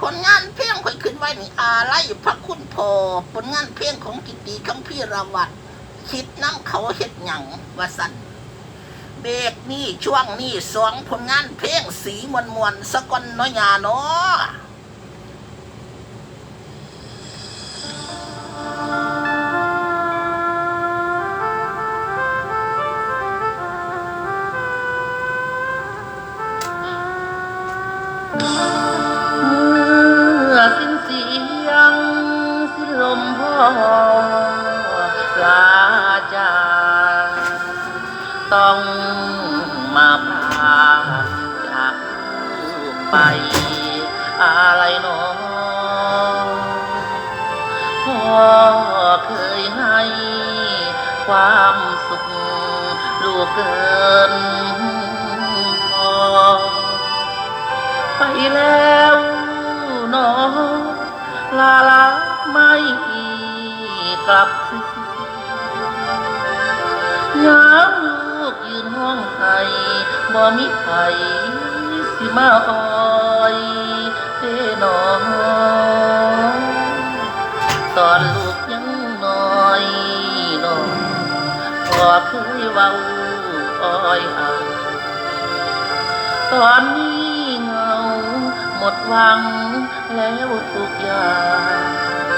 ผลงานเพลงค่อยขึ้นไว้นี่อาไล่พระคุณพอผลงานเพลงของกิตติของพี่ระวัตคิดน้ำเขาเฮ็ดหยังวาสันเบรกนี่ช่วงนี้สองผลงานเพลงสีมวลมวลสะกอนน้อยหยาเนาะเลาจากต้องมาพาจากลูกไปอะไรหนอพ่อเคยให้ความสุขลูกเกินพอไปแล้วหนองลาลาไม่ กลับยามลูกยืนห้องไห้บ่มีใครสิมาอ้อยเด้นอตอนลูกยังน้อยหนอพ่อเคยเว้าอ้อยเอาตอนนี้เงาหมดหวังแล้วทุกอย่าง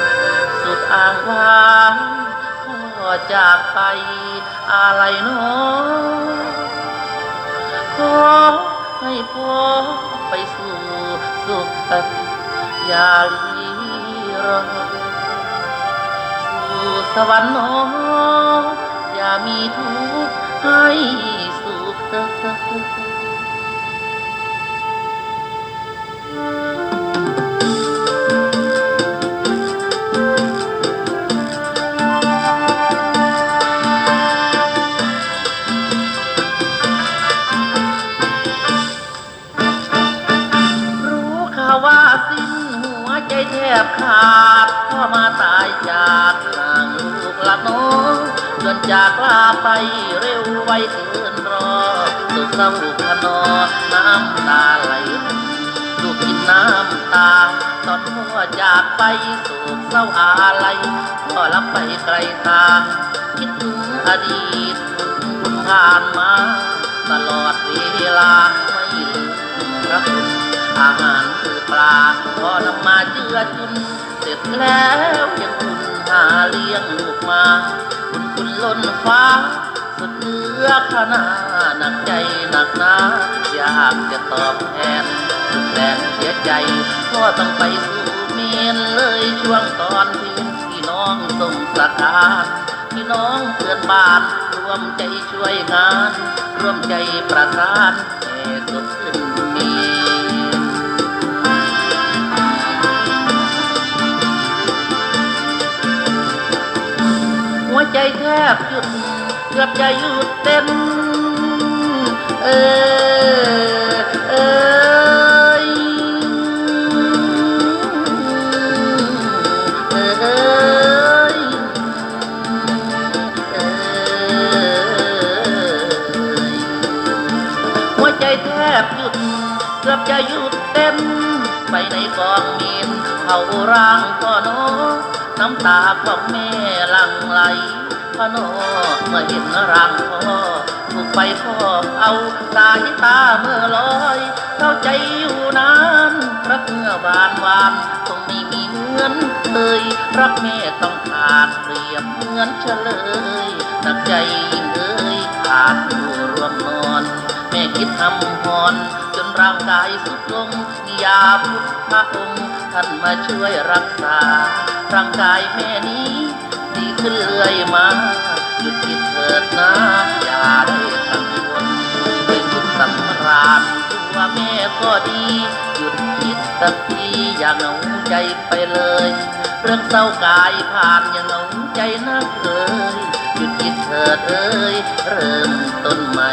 ดอ่างวางพ่อจากไปอะไรเน้อขอให้พ่อไปสู่สุขอย่าลีรอสู่สวรรค์เน้ออย่ามีทุกข์ให้สุขรู้ บขาดพ่อมาตายจากทางลูกลับน้องจนจากลาไปเร็วไวเกินรอสุดเศร้าขนอน้ำตาไหลลูกกินน้ำตา ตอนพ่อจากไปสู่เศร้าอะไรพ่อรับไปไกลทาคิดถึงอดีตคุณผ่านมา ตลอดเวลาไม่ลืมพระคุณอาหาร คือปลาพอนำมาเจือจุน เสร็จแล้วยังคุณหาเลี้ยงลูกมา คุณคุณล้นฟ้า สุดเหลือขนาหนักใจหนักหนาอยากจะตอบแทนสุดแสนเสียใจพ่อต้องไปสู่เมียนเลยช่วงตอนเพียนพี่น้องส่งสการพี่น้องเพื่อนบ้านรวมใจช่วยงาน ร่วมใจประสานแห่ศพขึ้ บหยุดเกือบจะหยุดเต้นเออเอยเออหัวใจแทบหยุดเกือบจะหยุดเต้นไปในกองมีนเขาร่างก็นอน้ำตาของแม่ลังไหล พะโนเมื่อเห็นร่างพ่อถูกไปพ่อเอาสายตาเมื่อลอย เข้าใจอยู่นานรักเมื่อบานวานคงไม่มีเหมือนเคยรักแม่ต้องขาดเปรียบเหมือนเฉลยหนักใจยิ่งเอ้ยขาดผู้รวมนอน แม่คิดทำหอนจนร่างกายสุดลงยาพุทธองค์ท่านมาช่วยรักษา ร่างกายแม่นี้ เรื่อยมาหยุดคิดเถิดนะอย่าได้กังวลไป็นสุขสำราญตัวแม่ก็ดีหยุดคิดสักทีอย่าเหงาใจไปเลย เรื่องเศร้ากายผ่านอย่าเหงาใจนักเลยหยุดคิดเถิดเอ้ยเริ่มต้นใหม่